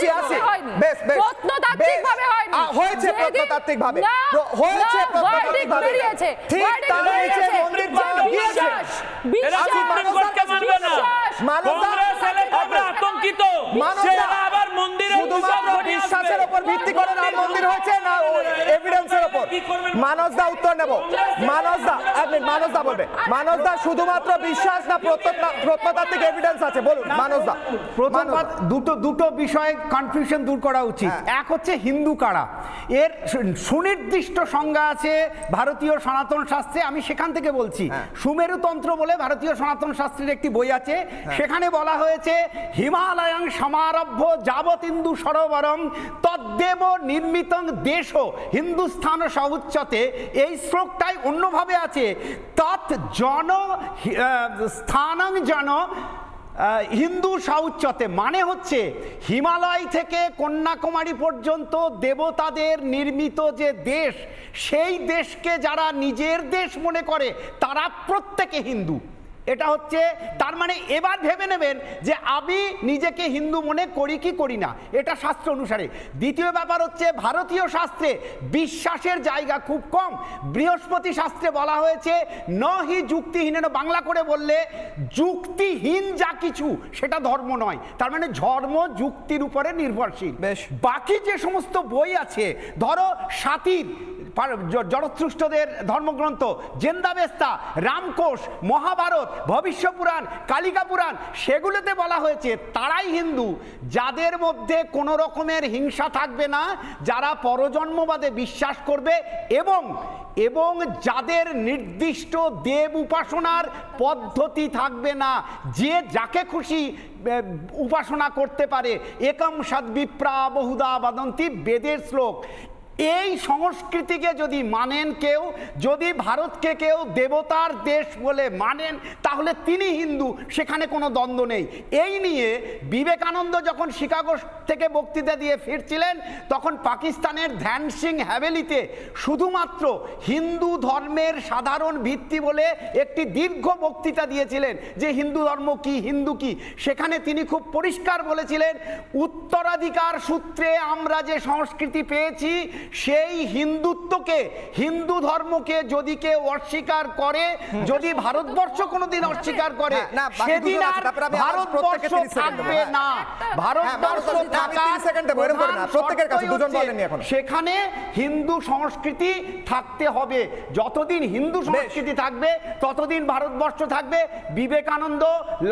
আসি আসি বেশ বেশ। প্রত্নতাত্ত্বিকভাবে বেশ। হয়নি। হয়েছে প্রত্নতাত্ত্বিকভাবে। হয়েছে না, প্রত্নতাত্ত্বিকভাবে। বেরিয়েছে। ঠিক তার নিচে মন্দির ভাঙা গিয়েছে এরা সুপ্রিম কোর্টকে মানবে না। কংগ্রেস এলে আমরা আতঙ্কিত। মানবতা- আবার মন্দিরে শুধুমাত্র বিশ্বাসের উপর ভিত্তি করে রাম মন্দির হয়েছে না এভিডেন্সের উপর মানস দা উত্তর নেব। মানস দা এক মিনিট মানস দা বলবে। মানস দা শুধুমাত্র বিশ্বাস না প্রত্নতাত্ত্বিক এভিডেন্স আছে? বলুন মানস দা প্রথম দুটো দুটো বিষয়ে কনফিউশন দূর করা উচিত। হ্যাঁ। এক হচ্ছে হিন্দু কারা? এর সুনির্দিষ্ট সংজ্ঞা আছে ভারতীয় সনাতন শাস্ত্রে। আমি সেখান থেকে বলছি। হ্যাঁ। সুমেরুতন্ত্র বলে ভারতীয় সনাতন শাস্ত্রের একটি বই আছে। সেখানে বলা হয়েছে হিমালয়াং সমারভ্য যাবত হিন্দু সরোবরং তদ্দেব নির্মিত দেশ হিন্দুস্থান সউচ্চতে এই শ্লোকটাই অন্যভাবে আছে। তৎ জন স্থানাং জন হিন্দু সাউচ্চতে মানে হচ্ছে হিমালয় থেকে কন্যাকুমারী পর্যন্ত দেবতাদের নির্মিত যে দেশ, সেই দেশকে যারা নিজের দেশ মনে করে, তারা প্রত্যেকে হিন্দু। এটা হচ্ছে তার মানে এবার ভেবে নেবেন যে আমি নিজেকে হিন্দু মনে করি কি করি না। এটা শাস্ত্র অনুসারে। দ্বিতীয় ব্যাপার হচ্ছে ভারতীয় শাস্ত্রে বিশ্বাসের জায়গা খুব কম। বৃহস্পতি শাস্ত্রে বলা হয়েছে ন হি যুক্তিহীন বাংলা করে বললে যুক্তিহীন যা কিছু সেটা ধর্ম নয়। তার মানে ধর্ম যুক্তির উপরে নির্ভরশীল। বেশ। বাকি যে সমস্ত বই আছে ধরো সাতির পার- ধর্মগ্রন্থ জেন্দাবেস্তা রামকোষ, মহাভারত ভবিষ্য পুরাণ কালিকা পুরাণ সেগুলোতে বলা হয়েছে তারাই হিন্দু। যাদের মধ্যে কোনো রকমের হিংসা থাকবে না, যারা পরজন্মবাদে বিশ্বাস করবে এবং এবং যাদের নির্দিষ্ট দেব উপাসনার পদ্ধতি থাকবে না, যে যাকে খুশি উপাসনা করতে পারে। একম সদ্বিপ্রা বহুদা বাদন্তি বেদের শ্লোক। এই সংস্কৃতিকে যদি মানেন কেউ, যদি ভারতকে কেউ দেবতার দেশ বলে মানেন, তাহলে তিনি হিন্দু, সেখানে কোনো দ্বন্দ্ব নেই। এই নিয়ে বিবেকানন্দ যখন শিকাগো থেকে বক্তৃতা দিয়ে ফিরছিলেন, তখন পাকিস্তানের ধ্যান সিং হ্যাভেলিতে শুধুমাত্র হিন্দু ধর্মের সাধারণ ভিত্তি বলে একটি দীর্ঘ বক্তৃতা দিয়েছিলেন, যে হিন্দু ধর্ম কি, হিন্দু কি, সেখানে তিনি খুব পরিষ্কার বলেছিলেন, উত্তরাধিকার সূত্রে আমরা যে সংস্কৃতি পেয়েছি সেই হিন্দুত্বকে হিন্দু ধর্মকে যদি কেউ অস্বীকার করে যদি ভারতবর্ষ কোনোদিন অস্বীকার করে হ্যাঁ, না, সেদিন আর ভারতবর্ষ 30 সেকেন্ড দেবো, থাকবে হ্যাঁ। না। ভারতবর্ষ হ্যাঁ, আমি থাকার 30 সেকেন্ড দেবো, এরকম করে না, প্রধান প্রত্যেকের কাছে, দুজন হচ্ছে সেখানে হিন্দু সংস্কৃতি থাকতে হবে। যতদিন হিন্দু সংস্কৃতি থাকবে ততদিন ভারতবর্ষ থাকবে। বিবেকানন্দ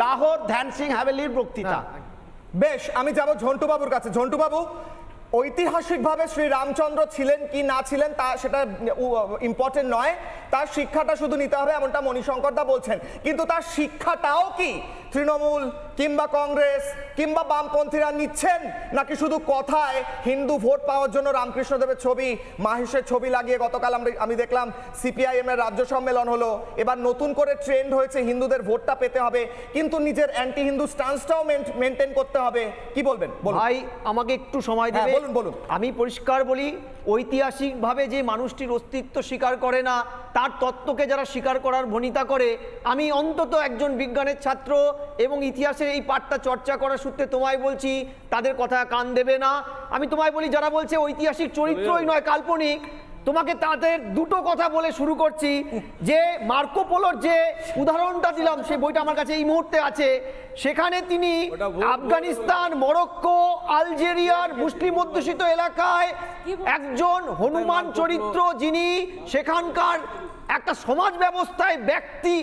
লাহোর ধ্যান সিং হাভেলির বক্তৃতা। বেশ আমি যাব ঝন্টু বাবুর কাছে। ঝন্টু বাবু ঐতিহাসিকভাবে শ্রী রামচন্দ্র ছিলেন কি না ছিলেন তা সেটা ইম্পর্টেন্ট নয়। তার শিক্ষাটা শুধু নিতে হবে এমনটা মণিশঙ্কর দা বলছেন। কিন্তু তার শিক্ষাটাও কি? তৃণমূল কিংবা কংগ্রেস কিংবা বামপন্থীরা নিচ্ছেন? নাকি শুধু কথায় হিন্দু ভোট পাওয়ার জন্য রামকৃষ্ণদেবের ছবি মাহেশের ছবি লাগিয়ে গতকাল আমরা আমি দেখলাম সিপিআইএম এর রাজ্য সম্মেলন হলো। এবার নতুন করে ট্রেন্ড হয়েছে হিন্দুদের ভোটটা পেতে হবে। কিন্তু নিজের অ্যান্টি হিন্দু স্টান্সটাও মেনটেন করতে হবে। কি বলবেন? ভাই আমাকে একটু সময় হ্যাঁ, দেবে বলুন, বলুন। আমি পরিষ্কার বলি ঐতিহাসিকভাবে যে মানুষটির অস্তিত্ব স্বীকার করে না তার তত্ত্বকে যারা স্বীকার করার ভনিতা করে আমি অন্তত একজন বিজ্ঞানের ছাত্র এবং ইতিহাসের এই পাঠটা চর্চা করার সূত্রে তোমায় বলছি তাদের কথা কান দেবে না আমি তোমায় বলি যারা বলছে ঐতিহাসিক চরিত্রই নয় কাল্পনিক তোমাকে তাদের দুটো কথা বলে শুরু করছি। যে মার্কোপোলোর যে উদাহরণটা দিলাম সে বইটা আমার কাছে এই মুহূর্তে আছে। সেখানে তিনি আফগানিস্তান মরক্কো আলজেরিয়ার মুসলিম অধ্যুষিত এলাকায় একজন হনুমান চরিত্র যিনি সেখানকার একটা সমাজ ব্যবস্থায় ব্যক্তি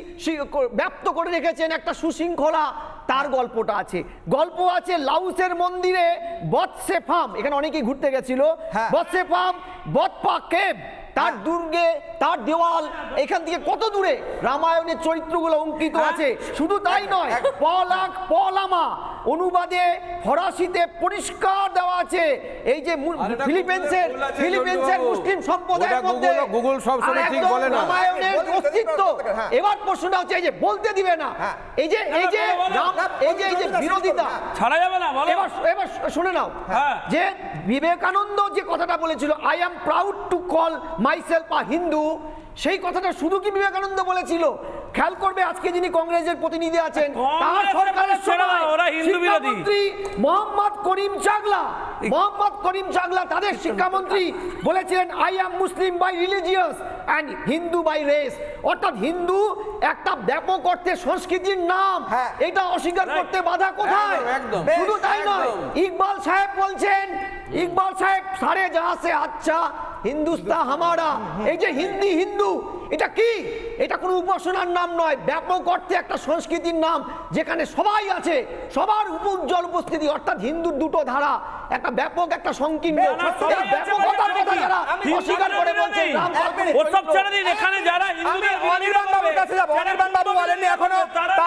ব্যাপ্ত করে রেখেছেন একটা সুশৃঙ্খলা তার গল্পটা আছে। গল্প আছে লাউসের মন্দিরে বৎসে ফার্ম এখানে অনেকেই ঘুরতে গেছিল। হ্যাঁ। বৎসে ফার্ম বৎপা কেব তার দুর্গে তার দেওয়াল এখান থেকে কত দূরে? রামায়ণের চরিত্রগুলো অঙ্কিত আছে। শুধু তাই নয় পলাক পলামা অনুবাদে ফরাসিতে পরিষ্কার আছে এই যে ফিলিপিন্সের ফিলিপিন্সের মুসলিম সম্প্রদায়ের মধ্যে Google- Google সবসময় ঠিক বলে না। রামায়ণের অস্তিত্ব হ্যাঁ। এবার প্রশ্নটা হচ্ছে এই যে বলতে দিবে না হ্যাঁ। এই যে এই যে এই যে এই যে বিরোধিতা। ছাড়া যাবে না বলো এবার এবার শুনে নাও হ্যাঁ। যে বিবেকানন্দ যে কথাটা বলেছিল I am proud to call myself a Hindu সেই কথাটা শুধু কি বিবেকানন্দ বলেছিল খেয়াল করবে আজকে যিনি কংগ্রেসের প্রতিনিধি আছেন তার সরকারের সময় ওরা হিন্দু বিরোধী। মোহাম্মদ করিম চাগলা মোহাম্মদ করিম চাগলা তাদের শিক্ষামন্ত্রী। বলেছিলেন I am Muslim by religious and Hindu by race অর্থাৎ হিন্দু একটা ব্যাপক অর্থে সংস্কৃতির নাম। হ্যাঁ। এটা অস্বীকার করতে বাধা কোথায়। শুধু তাই নয় ইকবাল সাহেব বলছেন ইকবাল সাহেব সারে সে আচ্ছা। হিন্দুস্তান হামারা এই যে হিন্দি হিন্দু এটা কি এটা কোনো উপাসনার নাম নয় ব্যাপক অর্থে একটা সংস্কৃতির নাম যেখানে সবাই আছে সবার উপজ্জ্বল উপস্থিতি অর্থাৎ হিন্দুর দুটো ধারা একটা ব্যাপক একটা সংকীর্ণ ব্যাপকতার কথা যারা অস্বীকার করে হিন্দুদের বলছেন বিরোধী। রাম এক মিনিট। ওসব ছেড়ে দিন এখানে যারা হিন্দুদের অনির্বাণ বাবুর কাছে যাব অনির্বাণ বাবু বলেননি এখনও তারপর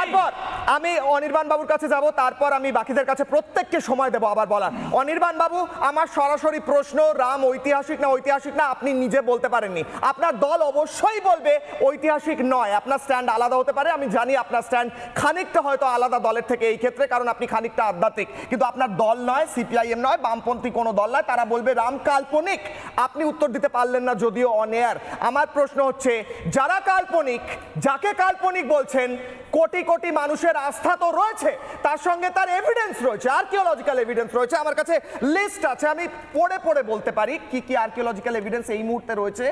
আমি অনির্বাণ বাবুর কাছে যাব, তারপর আমি বাকিদের কাছে প্রত্যেককে সময় দেবো আবার বলার। অনির্বাণ বাবু, আমার সরাসরি প্রশ্ন, রাম ঐতিহাসিক না ঐতিহাসিক না, আপনি নিজে বলতে পারেননি। আপনার দল অবশ্যই বলবে ঐতিহাসিক নয়, আপনার স্ট্যান্ড আলাদা হতে পারে, আমি জানি আপনার স্ট্যান্ড খানিকটা হয়তো আলাদা দলের থেকে এই ক্ষেত্রে, কারণ আপনি খানিকটা আধ্যাত্মিক। কিন্তু আপনার দল নয়, সিপিআইএম নয়, বামপন্থী কোনো দল নয়, তারা বলবে, রাম, কাল্পনিক। আপনি উত্তর দিতে পারলেন না, যদিও অন এয়ার আমার প্রশ্ন হচ্ছে, যারা কাল্পনিক, যাকে কাল্পনিক বলছেন কোটি কোটি মানুষের আস্থা তো রয়েছে, তার সঙ্গে তার এভিডেন্স রয়েছে আর্কিওলজিক্যাল এভিডেন্স রয়েছে। আমার কাছে লিস্ট আছে, আমি পড়ে পড়ে বলতে পারি কি কি আর্কিওলজিক্যাল এভিডেন্স এই মুহূর্তে রয়েছে।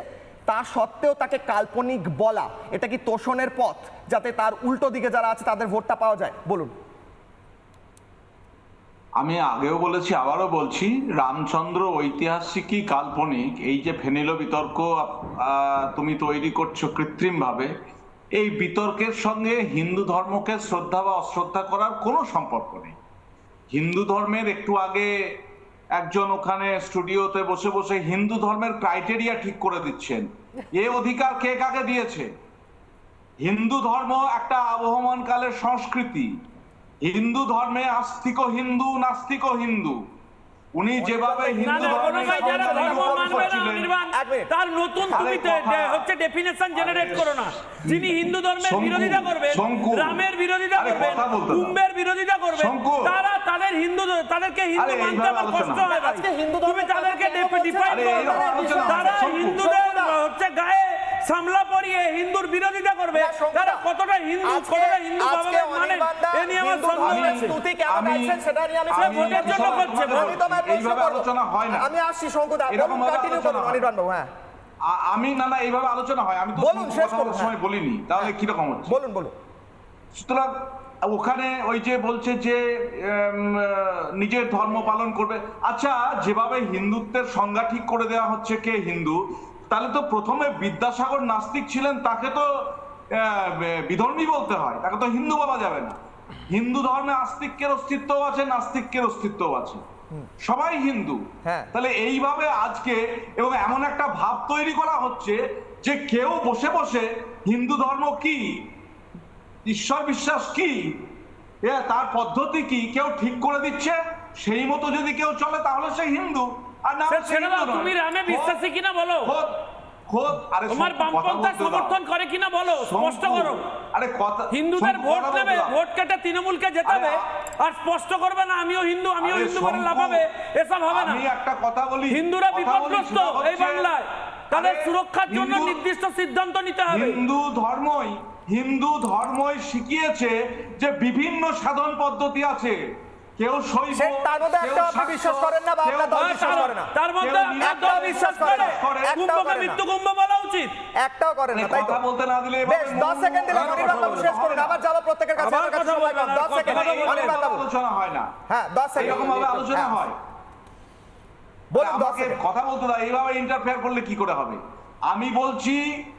তা সত্ত্বেও তাকে কাল্পনিক বলা, এটা কি তোষণের পথ, যাতে তার উল্টো দিকে যারা আছে তাদের ভোটটা পাওয়া যায়? বলুন। আমি আগেও বলেছি, আবারও বলছি, রামচন্দ্র ঐতিহাসিকই কাল্পনিক। এই যে ফেনিলো বিতর্ক তুমি তৈরি করছ কৃত্রিম ভাবে এই বিতর্কের সঙ্গে হিন্দু ধর্মকে শ্রদ্ধা বা অশ্রদ্ধা করার কোনো সম্পর্ক নেই। হিন্দু ধর্মের একটু আগে একজন ওখানে স্টুডিওতে বসে বসে হিন্দু ধর্মের ক্রাইটেরিয়া ঠিক করে দিচ্ছেন। এ অধিকার কে কাকে দিয়েছে? হিন্দু ধর্ম একটা আবহমান কালের সংস্কৃতি। হিন্দু ধর্মে আস্তিক হিন্দু, নাস্তিক হিন্দু। উনি যেভাবে হিন্দু। তার নতুন তুমি হচ্ছে ডেফিনেশন জেনারেট করো না যিনি হিন্দু ধর্মের বিরোধিতা করবে রামের বিরোধিতা দাও। কুম্ভের বিরোধিতা করবে তারা তাদের হিন্দু তাদেরকে হিন্দু মানতে আমার কষ্ট হয় আজকে হিন্দু তুমি তাদেরকে? ডিফাইন করো। তারা হিন্দুদের সামলা পরিয়ে হিন্দুর বিরোধিতা করবে। তারা কতটা হিন্দু কতটা হিন্দু ভাবে মানে এ নিয়ে আমার সন্দেহ আছে। কেমন গাইছেন সেটা নিয়ে আমি ভোটের জন্য করছে, আমি তোমায় প্রশ্ন এইভাবে আলোচনা হয় না। আমি আসছি শঙ্কুদা এরকম কন্টিনিউ করুন হয়। অনির্বাণ বাবু হ্যাঁ। আমি না না এইভাবে আলোচনা হয়। আমি তো বলুন, শেষ করুন, সময় বলিনি। তাহলে কীরকম হচ্ছে? বলুন বলুন। সুতরাং ওখানে ওই যে বলছে যে নিজের ধর্ম পালন করবে। আচ্ছা যেভাবে হিন্দুত্বের সংজ্ঞা ঠিক করে দেওয়া হচ্ছে কে হিন্দু তাহলে তো প্রথমে বিদ্যাসাগর নাস্তিক ছিলেন তাকে তো বিধর্মী বলতে হয় তাকে তো হিন্দু বলা যাবে না। হিন্দু ধর্মে আস্তিক্যের অস্তিত্বও আছে নাস্তিক্যের অস্তিত্বও আছে। সবাই হিন্দু। হ্যাঁ। তাহলে এইভাবে আজকে এবং এমন একটা ভাব তৈরি করা হচ্ছে যে কেউ বসে বসে হিন্দু ধর্ম কি ঈশ্বর বিশ্বাস কি তার পদ্ধতি কি কেউ ঠিক করে দিচ্ছে? সেই মতো যদি কেউ চলে তাহলে সে হিন্দু। তুমি রামে বিশ্বাসী কিনা বলো? খোদ খোদ আরে তোমার বামপন্থা সমর্থন করে কিনা বলো? স্পষ্ট করো। আরে কথা হিন্দুদের ভোট নেবে ভোট কেটে তৃণমূলকে জেতাবে আর স্পষ্ট করবে না আমিও হিন্দু আমিও হিন্দু করে শঙ্কু, এসব হবে না। আমি একটা কথা বলি হিন্দুরা বিপদগ্রস্ত এই বাংলায়। তাদের সুরক্ষার জন্য নির্দিষ্ট সিদ্ধান্ত নিতে হবে। হিন্দু ধর্মই হিন্দু ধর্মই শিখিয়েছে যে বিভিন্ন সাধন পদ্ধতি আছে। কেউ শৈব তার মধ্যে একটা আপনি বিশ্বাস করেন না বা আপনার দল বিশ্বাস করে না। তার মধ্যে কেউ আপনার দল বিশ্বাস করে করে। কুম্ভকে করে মৃত্যু কুম্ভ বলা উচিত। একটাও করেন না মানে তাই কথা বলতে না দিলে বেশ দশ সেকেন্ড দিলাম অনির্বাণ বাবু শেষ করুন আবার যাব প্রত্যেকের কাছে আমার কাছে সময় কম। আর দশ কথা সেকেন্ড বলবেন। অনির্বাণ বাবু। আলোচনা হয় না। হ্যাঁ দশ সেকেন্ড এরকম ভাবে আলোচনা হ্যাঁ। হয়। বলুন সেকেন্ড কথা বলতে দাও এইভাবে ইন্টারফেয়ার করলে কি করে হবে? আমি বলছি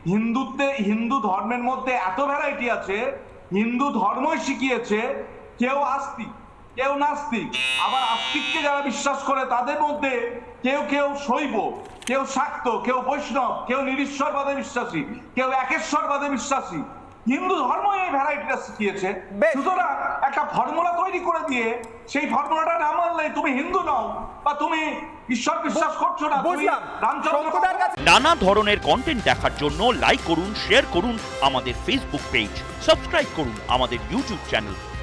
হিন্দুত্বে হিন্দু ধর্মের মধ্যে এত ভ্যারাইটি আছে হিন্দু ধর্মই শিখিয়েছে কেউ আস্তিক কেউ নাস্তিক আবার আস্তিককে যারা বিশ্বাস করে তাদের মধ্যে কেউ কেউ শৈব কেউ শাক্ত কেউ বৈষ্ণব কেউ নিরীশ্বরবাদে বিশ্বাসী কেউ একেশ্বরবাদে বিশ্বাসী। হিন্দু ধর্ম এই ভ্যারাইটিটা শিখিয়েছে। বেশ। সুতরাং একটা ফর্মুলা তৈরি করে দিয়ে সেই ফর্মুলাটা না মানলে তুমি হিন্দু নও বা তুমি ঈশ্বর বিশ্বাস করছ না তুমি বুঝলাম। নানা ধরনের কন্টেন্ট দেখার জন্য লাইক করুন শেয়ার করুন আমাদের ফেসবুক পেজ সাবস্ক্রাইব করুন আমাদের ইউটিউব চ্যানেল